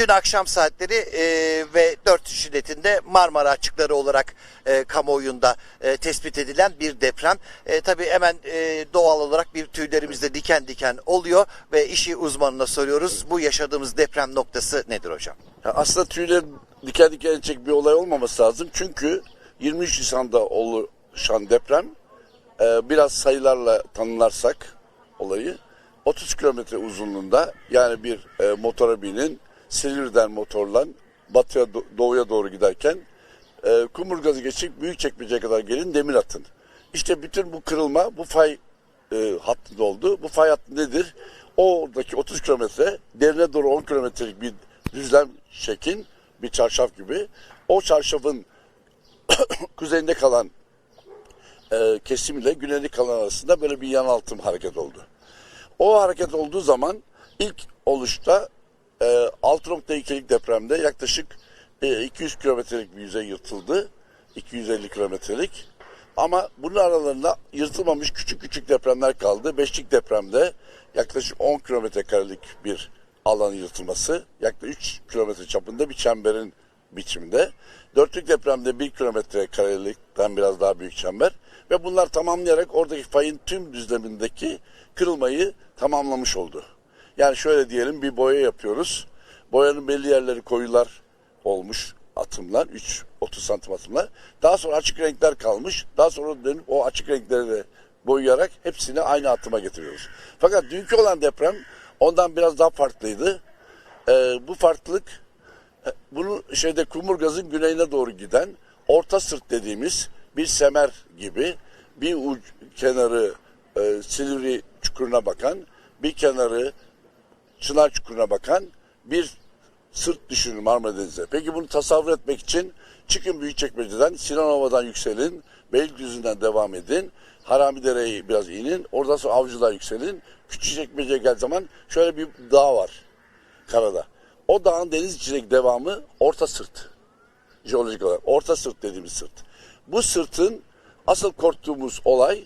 Dün akşam saatleri e, ve 4 şiddetinde Marmara açıkları olarak e, kamuoyunda e, tespit edilen bir deprem. E, tabii hemen e, doğal olarak bir tüylerimizde diken diken oluyor ve işi uzmanına soruyoruz. Bu yaşadığımız deprem noktası nedir hocam? Ya aslında tüyler diken diken edecek bir olay olmaması lazım. Çünkü 23 Nisan'da oluşan deprem e, biraz sayılarla tanımlarsak olayı 30 kilometre uzunluğunda yani bir e, motora Silivri'den motorla batıya do- doğuya doğru giderken e, Kumurgaz'ı geçip Büyükçekmece'ye kadar gelin demir atın. İşte bütün bu kırılma bu fay e, hattında oldu. Bu fay hattı nedir? Oradaki 30 kilometre derine doğru 10 kilometrelik bir düzlem şekin bir çarşaf gibi. O çarşafın kuzeyinde kalan e, kesim ile güneyde kalan arasında böyle bir yan altım hareket oldu. O hareket olduğu zaman ilk oluşta e, 6.2'lik depremde yaklaşık e, 200 kilometrelik bir yüzey yırtıldı. 250 kilometrelik. Ama bunun aralarında yırtılmamış küçük küçük depremler kaldı. Beşlik depremde yaklaşık 10 kilometre karelik bir alan yırtılması. Yaklaşık 3 kilometre çapında bir çemberin biçiminde. Dörtlük depremde 1 kilometre karelikten biraz daha büyük çember. Ve bunlar tamamlayarak oradaki fayın tüm düzlemindeki kırılmayı tamamlamış oldu. Yani şöyle diyelim bir boya yapıyoruz. Boyanın belli yerleri koyular olmuş atımlar 3 30 santim atımlar. Daha sonra açık renkler kalmış. Daha sonra dönüp o açık renkleri de boyayarak hepsini aynı atıma getiriyoruz. Fakat dünkü olan deprem ondan biraz daha farklıydı. Ee, bu farklılık e, bunu şeyde Kumurgaz'ın güneyine doğru giden orta sırt dediğimiz bir semer gibi bir uç kenarı e, Silivri çukuruna bakan bir kenarı Çınar Çukuru'na bakan bir sırt düşünün Marmara Denizi'ne. Peki bunu tasavvur etmek için çıkın Büyükçekmece'den, Sinanova'dan yükselin, Beylikdüzü'nden devam edin, Haramidere'yi biraz inin, oradan sonra Avcı'dan yükselin, Küçükçekmece'ye gel zaman şöyle bir dağ var karada. O dağın deniz içindeki devamı orta sırt. Jeolojik olarak orta sırt dediğimiz sırt. Bu sırtın asıl korktuğumuz olay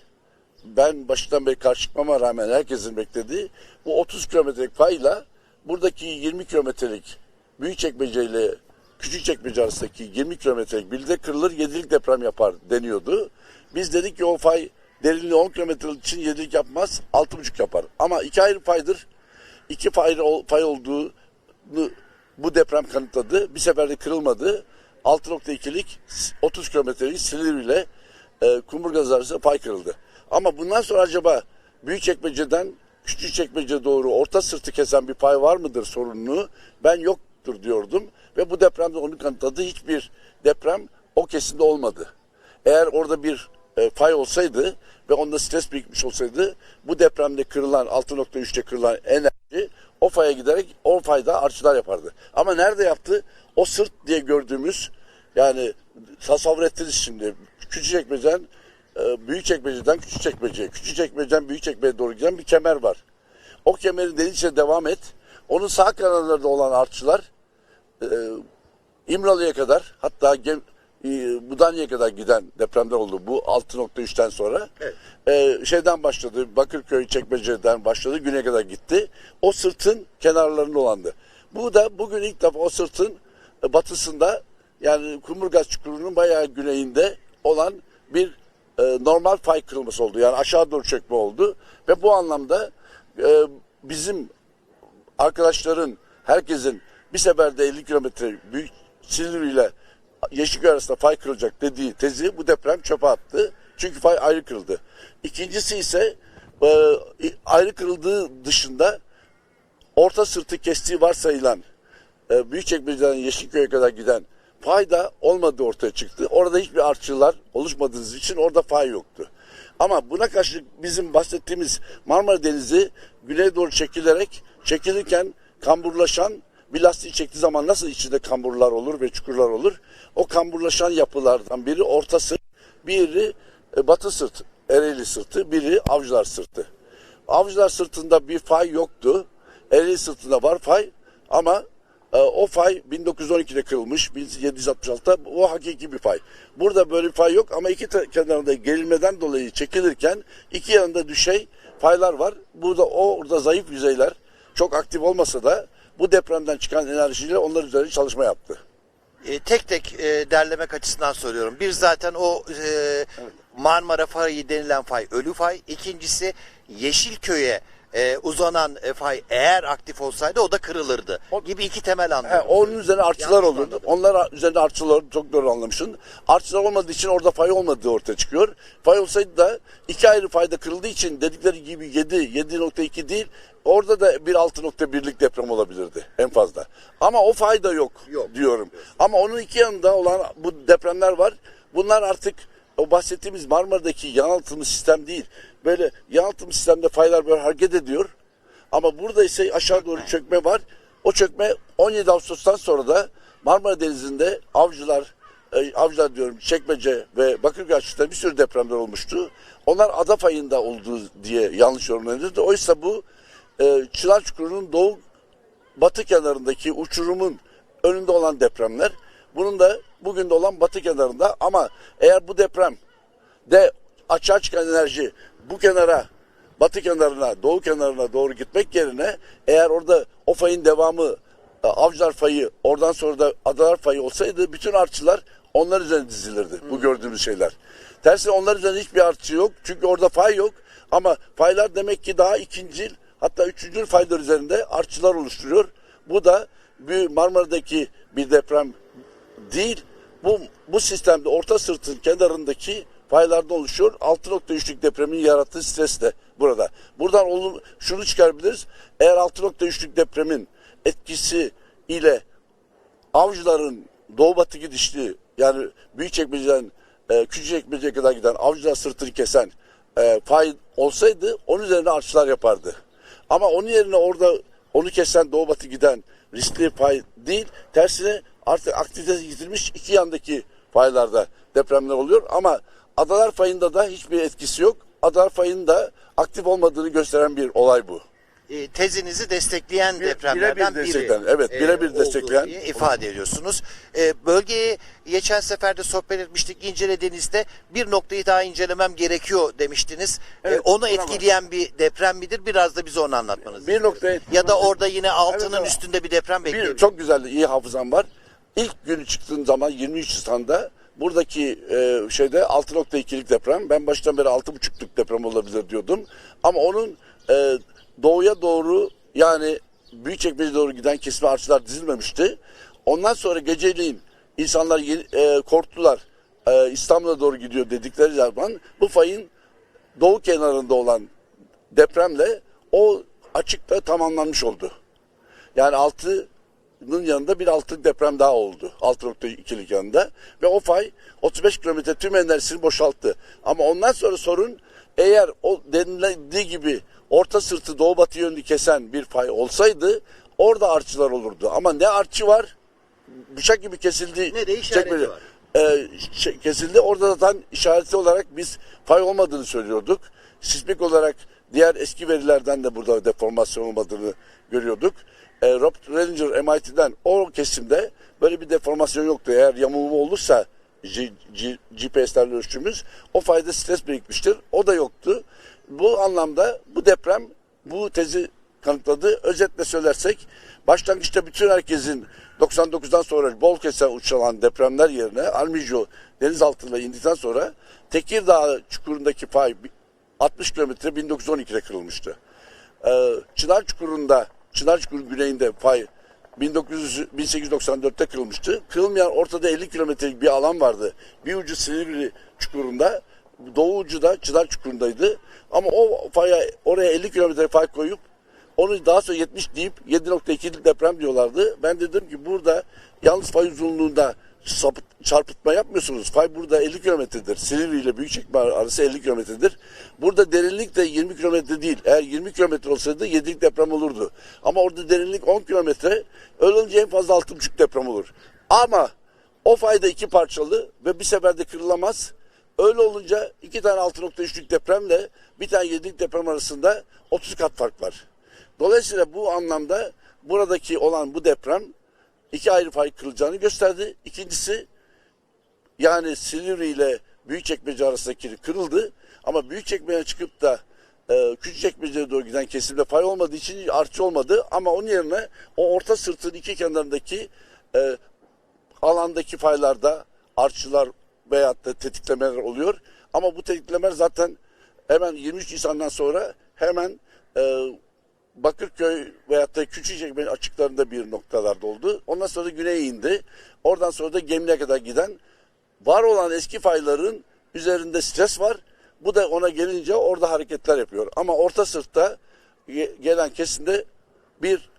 ben başından beri karşı çıkmama rağmen herkesin beklediği bu 30 kilometrelik payla buradaki 20 kilometrelik Büyükçekmece ile Küçükçekmece arasındaki 20 kilometrelik birlikte kırılır 7'lik deprem yapar deniyordu. Biz dedik ki o fay derinliği 10 kilometrelik için 7'lik yapmaz 6,5 yapar. Ama iki ayrı faydır. İki fay, fay olduğunu bu deprem kanıtladı. Bir seferde kırılmadı. 6.2'lik 30 kilometrelik Silivri ile e, Kumburgaz arasında pay kırıldı. Ama bundan sonra acaba Büyükçekmece'den Küçükçekmece doğru orta sırtı kesen bir pay var mıdır sorununu ben yoktur diyordum. Ve bu depremde onu kanıtladı. Hiçbir deprem o kesimde olmadı. Eğer orada bir e, fay olsaydı ve onda stres birikmiş olsaydı bu depremde kırılan 6.3'te kırılan enerji o faya giderek o fayda artçılar yapardı. Ama nerede yaptı? O sırt diye gördüğümüz yani tasavvur ettiniz şimdi. E, Büyükçekmece'den Küçükçekmece'ye, Küçükçekmece'den Büyükçekmece'ye doğru giden bir kemer var. O kemerin deniz içine devam et. Onun sağ kanallarında olan artçılar e, İmralı'ya kadar hatta Gem, e, Budanya'ya kadar giden depremler oldu bu 6.3'ten sonra. Evet. E, şeyden başladı, Bakırköy Çekmece'den başladı, güneye kadar gitti. O sırtın kenarlarında olandı. Bu da bugün ilk defa o sırtın e, batısında yani Kumurgaz Çukuru'nun bayağı güneyinde olan bir e, normal fay kırılması oldu. Yani aşağı doğru çökme oldu. Ve bu anlamda e, bizim arkadaşların, herkesin bir seferde 50 kilometre büyük Silivri ile Yeşilköy arasında fay kırılacak dediği tezi bu deprem çöpe attı. Çünkü fay ayrı kırıldı. İkincisi ise e, ayrı kırıldığı dışında orta sırtı kestiği varsayılan e, Büyükçekmece'den Yeşilköy'e kadar giden fay da olmadığı ortaya çıktı. Orada hiçbir artçılar oluşmadığı için orada fay yoktu. Ama buna karşılık bizim bahsettiğimiz Marmara Denizi güneye doğru çekilerek çekilirken kamburlaşan bir lastiği çektiği zaman nasıl içinde kamburlar olur ve çukurlar olur? O kamburlaşan yapılardan biri orta sırt, biri e, batı sırt, Ereğli sırtı, biri avcılar sırtı. Avcılar sırtında bir fay yoktu. Ereğli sırtında var fay ama o fay 1912'de kırılmış, 1766'da o hakiki bir fay. Burada böyle bir fay yok ama iki kenarında gerilmeden dolayı çekilirken iki yanında düşey faylar var. Burada o orada zayıf yüzeyler çok aktif olmasa da bu depremden çıkan enerjiyle onlar üzerine çalışma yaptı. E, tek tek e, derlemek açısından soruyorum. Bir zaten o e, Marmara fayı denilen fay ölü fay. İkincisi Yeşilköy'e e, uzanan e, fay eğer aktif olsaydı o da kırılırdı. O- gibi iki temel He, anlıyorum. onun üzerine artçılar olurdu. anladım? Onlar üzerine artçılar çok doğru anlamışsın. Artçılar olmadığı için orada fay olmadığı ortaya çıkıyor. Fay olsaydı da iki ayrı fayda kırıldığı için dedikleri gibi 7, 7.2 değil orada da bir 6.1'lik deprem olabilirdi en fazla. Ama o fayda yok, Yok. diyorum. Ama onun iki yanında olan bu depremler var. Bunlar artık o bahsettiğimiz Marmara'daki yanaltımlı sistem değil. Böyle yanaltımlı sistemde faylar böyle hareket ediyor. Ama burada ise aşağı doğru çökme var. O çökme 17 Ağustos'tan sonra da Marmara Denizi'nde avcılar, e, avcılar diyorum Çekmece ve Bakırköy açıkta bir sürü depremler olmuştu. Onlar ada fayında olduğu diye yanlış yorumlanıyordu. Oysa bu e, Çınar Çukuru'nun doğu batı kenarındaki uçurumun önünde olan depremler. Bunun da bugün de olan batı kenarında ama eğer bu deprem de açığa çıkan enerji bu kenara batı kenarına doğu kenarına doğru gitmek yerine eğer orada o fayın devamı e, avcılar fayı oradan sonra da adalar fayı olsaydı bütün artçılar onlar üzerine dizilirdi bu gördüğümüz şeyler. Tersine onlar üzerine hiçbir artçı yok çünkü orada fay yok ama faylar demek ki daha ikincil hatta üçüncü faylar üzerinde artçılar oluşturuyor. Bu da bir Marmara'daki bir deprem değil. Bu, bu sistemde orta sırtın kenarındaki faylarda oluşuyor. 6.3'lük depremin yarattığı stres de burada. Buradan olum, şunu çıkarabiliriz. Eğer 6.3'lük depremin etkisi ile avcıların doğu batı gidişli yani Büyükçekmece'den e, Küçükçekmece'ye kadar giden avcılar sırtını kesen e, fay olsaydı onun üzerine artçılar yapardı. Ama onun yerine orada onu kesen doğu batı giden riskli fay değil tersine artık aktivitesi yitirmiş iki yandaki faylarda depremler oluyor ama adalar fayında da hiçbir etkisi yok. Adalar fayında aktif olmadığını gösteren bir olay bu. E, tezinizi destekleyen Bir- depremlerden birebir biri. destekleyen, evet, birebir olduğu destekleyen. ifade ediyorsunuz. E, bölgeyi geçen seferde sohbet etmiştik. incelediğinizde bir noktayı daha incelemem gerekiyor demiştiniz. E, Evet, onu bravo. etkileyen bir deprem midir? Biraz da bize onu anlatmanız. Bir noktaya Ya da orada yine altının Evet, üstünde bir deprem bekliyor. Bir çok güzel, iyi hafızam var. İlk günü çıktığım zaman 23 Nisan'da buradaki e, şeyde 6.2'lik deprem. Ben baştan beri 6.5'luk deprem olabilir diyordum. Ama onun e, doğuya doğru yani Büyükçekmece'ye doğru giden kesme artçılar dizilmemişti. Ondan sonra geceliğin insanlar e, korktular. E, İstanbul'a doğru gidiyor dedikleri zaman bu fayın doğu kenarında olan depremle o açıkta tamamlanmış oldu. Yani 6'nın yanında bir altı deprem daha oldu. 6.2'lik yanında. Ve o fay 35 kilometre tüm enerjisini boşalttı. Ama ondan sonra sorun eğer o denildiği gibi orta sırtı doğu batı yönlü kesen bir fay olsaydı orada artçılar olurdu. Ama ne artçı var bıçak gibi kesildi. Ne de işareti var. Ee, şey- kesildi. Orada zaten işareti olarak biz fay olmadığını söylüyorduk. Sismik olarak diğer eski verilerden de burada deformasyon olmadığını görüyorduk. Ee, Rob Ranger MIT'den o kesimde böyle bir deformasyon yoktu. Eğer yamulma olursa GPS'lerle ölçtüğümüz o fayda stres birikmiştir. O da yoktu. Bu anlamda bu deprem bu tezi kanıtladı. Özetle söylersek başlangıçta bütün herkesin 99'dan sonra bol kesen uçulan depremler yerine Almijo denizaltıyla indikten sonra Tekirdağ çukurundaki fay 60 kilometre 1912'de kırılmıştı. Çınar Çukuru'nda, Çınar Çukuru güneyinde fay 1900, 1894'te kırılmıştı. Kırılmayan ortada 50 kilometrelik bir alan vardı. Bir ucu Silivri Çukuru'nda, doğu ucu da Çınar Çukuru'ndaydı. Ama o faya oraya 50 kilometre fay koyup onu daha sonra 70 deyip 7.2'lik deprem diyorlardı. Ben dedim ki burada yalnız fay uzunluğunda çarpıtma yapmıyorsunuz. Fay burada 50 kilometredir. Silivri ile Büyükçekmece arası 50 kilometredir. Burada derinlik de 20 kilometre değil. Eğer 20 kilometre olsaydı 7'lik deprem olurdu. Ama orada derinlik 10 kilometre. Olunca en fazla 6.5 deprem olur. Ama o fayda iki parçalı ve bir seferde kırılamaz. Öyle olunca iki tane 6.3'lük depremle bir tane 7'lik deprem arasında 30 kat fark var. Dolayısıyla bu anlamda buradaki olan bu deprem iki ayrı fay kırılacağını gösterdi. İkincisi yani Silivri ile Büyükçekmece arasındaki kırıldı. Ama Büyükçekmece'ye çıkıp da e, Küçükçekmece'ye doğru giden kesimde fay olmadığı için artçı olmadı. Ama onun yerine o orta sırtın iki kenarındaki e, alandaki faylarda artçılar veyahut da tetiklemeler oluyor. Ama bu tetiklemeler zaten hemen 23 Nisan'dan sonra hemen e, Bakırköy veyahut da Küçükçekmece açıklarında bir noktalarda oldu. Ondan sonra güneye indi. Oradan sonra da Gemli'ye kadar giden var olan eski fayların üzerinde stres var. Bu da ona gelince orada hareketler yapıyor. Ama orta sırtta ge- gelen kesimde bir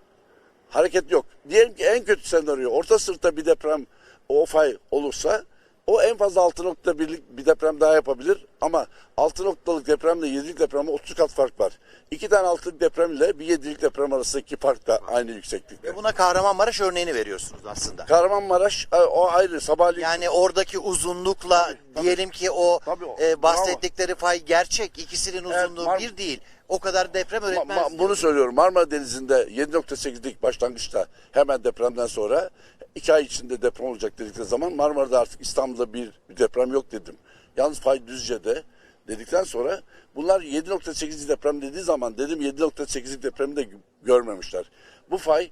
hareket yok. Diyelim ki en kötü senaryo orta sırtta bir deprem o fay olursa o en fazla 6.1'lik bir deprem daha yapabilir ama 6 noktalık depremle 7'lik depremde 30 kat fark var. İki tane 6'lık deprem ile bir 7'lik deprem arasındaki fark da aynı yükseklikte. Ve buna Kahramanmaraş örneğini veriyorsunuz aslında. Kahramanmaraş e, o ayrı sabahleyin Yani oradaki uzunlukla diyelim ki o Tabii e, bahsettikleri fay gerçek. İkisinin Evet, uzunluğu Mar- bir değil. O kadar deprem Ma- öğretmez. ma- bunu söylüyorum. Marmara Denizi'nde 7.8'lik başlangıçta hemen depremden sonra iki ay içinde deprem olacak dedikleri zaman Marmara'da artık İstanbul'da bir, bir deprem yok dedim. Yalnız Fay Düzce'de dedikten sonra bunlar 7.8 deprem dediği zaman dedim 7.8'lik depremi de gö- görmemişler. Bu fay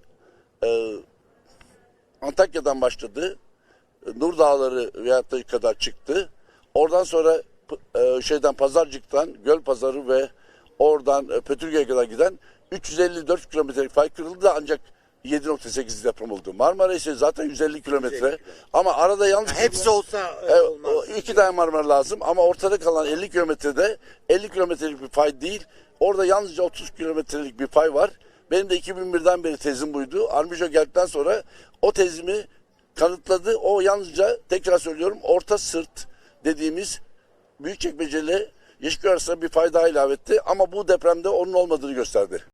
e, Antakya'dan başladı. E, Nur Dağları veyahut da kadar çıktı. Oradan sonra e, şeyden Pazarcık'tan Göl Pazarı ve oradan e, Pötürge'ye kadar giden 354 kilometrelik fay kırıldı da ancak 7.8 deprem oldu. Marmara ise zaten 150 kilometre. Ama arada yalnız Hepsi olsa e, olmaz. iki tane Marmara lazım ama ortada kalan 50 kilometrede 50 kilometrelik bir pay değil. Orada yalnızca 30 kilometrelik bir pay var. Benim de 2001'den beri tezim buydu. Armijo geldikten sonra o tezimi kanıtladı. O yalnızca tekrar söylüyorum orta sırt dediğimiz Büyükçekmece ile Yeşilköy arasında bir pay daha ilave etti. Ama bu depremde onun olmadığını gösterdi.